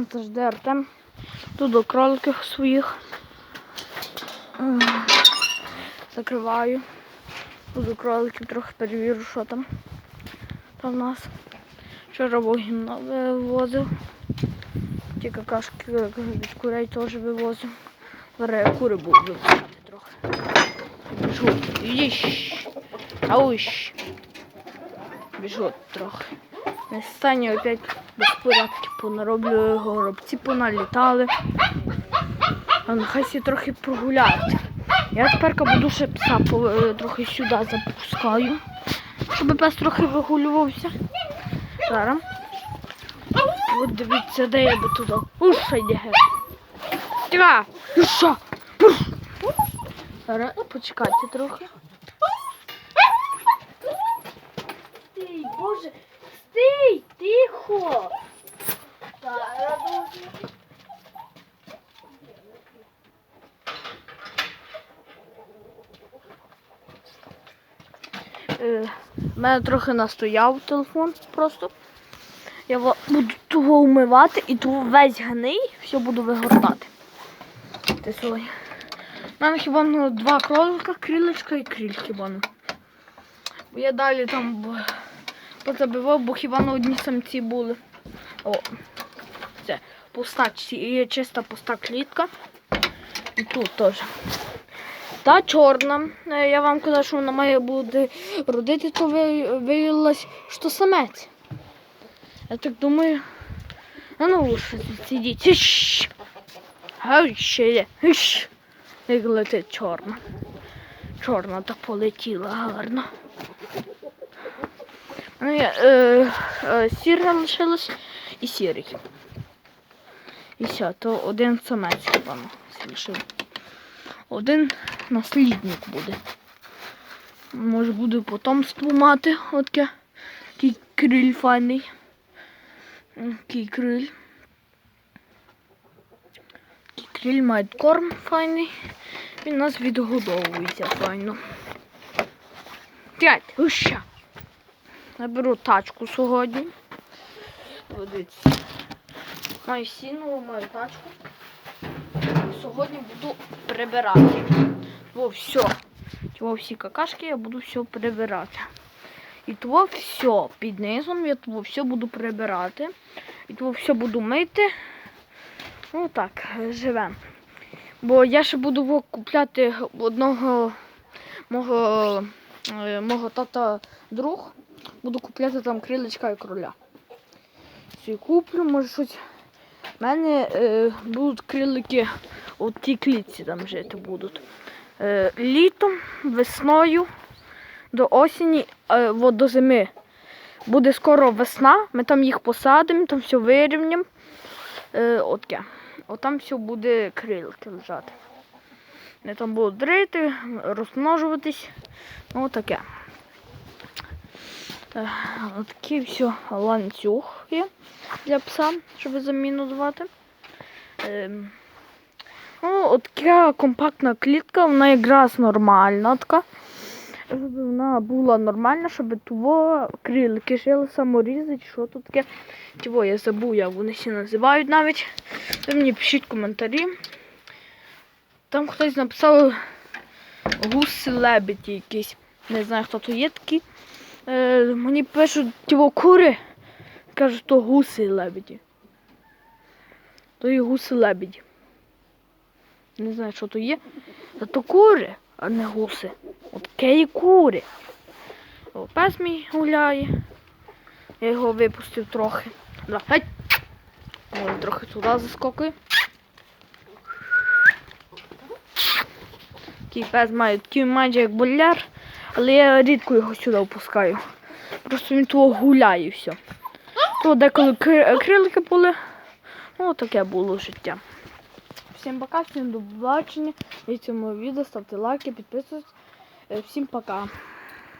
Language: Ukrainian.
Там завжди Артем. Тут до кроликів своїх. Закриваю. До кроликів трохи перевірю, що там. Там в нас. Вчора вогінно вивозив. Ті какашки від курей теж вивозив. Я кури буду трохи. Біжу. Їщ. Ауш. Біжу трохи. На стані опять безпорядки понароблю, горобці поналітали. А нехай всі трохи прогуляють. Я тепер буду ще пса е, трохи сюди запускаю, щоб пес трохи вигулювався. Зараз. От дивіться, де я би туди. Уша йде. Тіга! Уша! Зараз почекайте трохи. В мене трохи настояв телефон просто. Я буду того вмивати і того весь гний все буду вигортати. У мене хіба ну, два кролика, крилечка і криль хіба. ну. Бо я далі там позабивав, бо хіба на одні самці були. О, це пуста, є чиста пуста клітка. І тут теж. Та чорна. Е, Я вам казав, що вона має бути родити, то виявилось, що самець. Я так думаю. А ну лучше сидіть. Є. Як летить чорна. Чорна так полетіла гарно. Ну, я, е, е, сіра лишилась і сірий. І все, то один самець хіба ну, лишив. Один наслідник буде. Може буде потомство мати отке. Такий криль файний. Такий криль. Такий криль має корм файний. Він нас відгодовується файно. П'ять, гуща. Наберу тачку сьогодні. О, Дивіться. Маю сіну, маю тачку. Сьогодні буду прибирати. Во все. Того всі какашки я буду все прибирати. І того все під низом я того все буду прибирати. І того все буду мити. Ну так, живемо. Бо я ще буду купляти одного мого, е, мого тата друг. Буду купляти там крилечка і кроля. Все куплю, може щось. У мене е, будуть крилики у тій клітці там жити будуть. Е, літом, весною, до осені, е, до зими. Буде скоро весна, ми там їх посадимо, там все вирівняємо. Е, от там все буде крилки лежати. Вони там будуть дрити, розмножуватись. Ну, таке. Е, От такий все ланцюг є для пса, щоб заміну давати. Ну, от така компактна клітка, вона якраз нормальна така. Щоб вона була нормальна, щоб того крилики жили, саморізи, що тут таке. Чого я забув, як вони всі називають навіть. Ви мені пишіть коментарі. Там хтось написав гуси лебеді якісь. Не знаю, хто то є такі. Е, мені пишуть тіво кури. Кажуть, то гуси лебеді. То є гуси лебеді. Не знаю, що то є. Та то кури, а не гуси. От і кури. О, пес мій гуляє. Я його випустив трохи. Да, геть. Може, трохи туди заскокує. Такий пес має такий майже як боляр, але я рідко його сюди впускаю. Просто він того гуляє і все. То деколи кри- крилики були. Ну, таке було життя. Всім пока, всім до побачення. І цьому відео ставте лайки, підписуйтесь. Е, Всім пока.